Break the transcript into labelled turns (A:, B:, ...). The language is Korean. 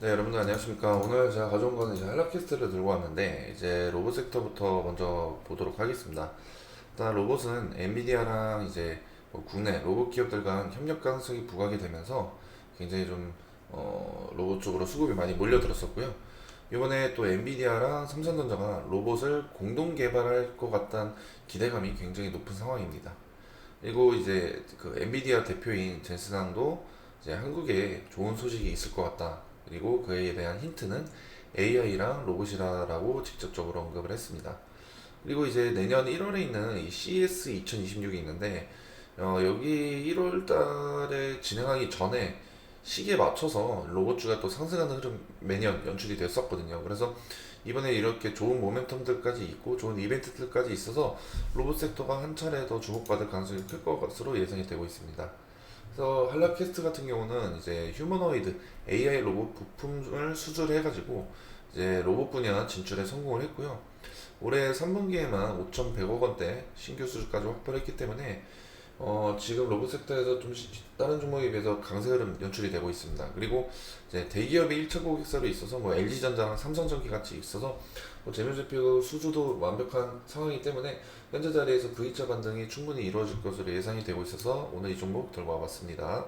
A: 네, 여러분들 안녕하십니까. 오늘 제가 가져온 거는 이제 한라캐스트를 들고 왔는데, 이제 로봇 섹터부터 먼저 보도록 하겠습니다. 일단 로봇은 엔비디아랑 이제 뭐 국내 로봇 기업들 간 협력 가능성이 부각이 되면서 굉장히 좀, 어, 로봇 쪽으로 수급이 많이 몰려들었었고요. 이번에 또 엔비디아랑 삼성전자가 로봇을 공동 개발할 것 같다는 기대감이 굉장히 높은 상황입니다. 그리고 이제 그 엔비디아 대표인 젠슨왕도 이제 한국에 좋은 소식이 있을 것 같다. 그리고 그에 대한 힌트는 AI랑 로봇이라고 직접적으로 언급을 했습니다. 그리고 이제 내년 1월에 있는 이 CES 2026이 있는데 어, 여기 1월 달에 진행하기 전에 시기에 맞춰서 로봇주가 또 상승하는 흐름 매년 연출이 됐었거든요. 그래서 이번에 이렇게 좋은 모멘텀들까지 있고 좋은 이벤트들까지 있어서 로봇 섹터가 한 차례 더 주목받을 가능성이 클 것으로 예상이 되고 있습니다. 그래서 한라캐스트 같은 경우는 이제 휴머노이드 AI 로봇 부품을 수주해가지고 이제 로봇 분야 진출에 성공을 했고요. 올해 3분기에만 5,100억 원대 신규 수주까지 확보를 했기 때문에 어, 지금 로봇 섹터에서 좀 시- 다른 종목에 비해서 강세 흐름 연출이 되고 있습니다. 그리고 이제 대기업의 1차 고객사로 있어서 뭐 LG전자랑 삼성전기 같이 있어서 뭐 재무제표 수주도 완벽한 상황이기 때문에 현재 자리에서 V자 반등이 충분히 이루어질 것으로 예상이 되고 있어서 오늘 이 종목 들고 와봤습니다.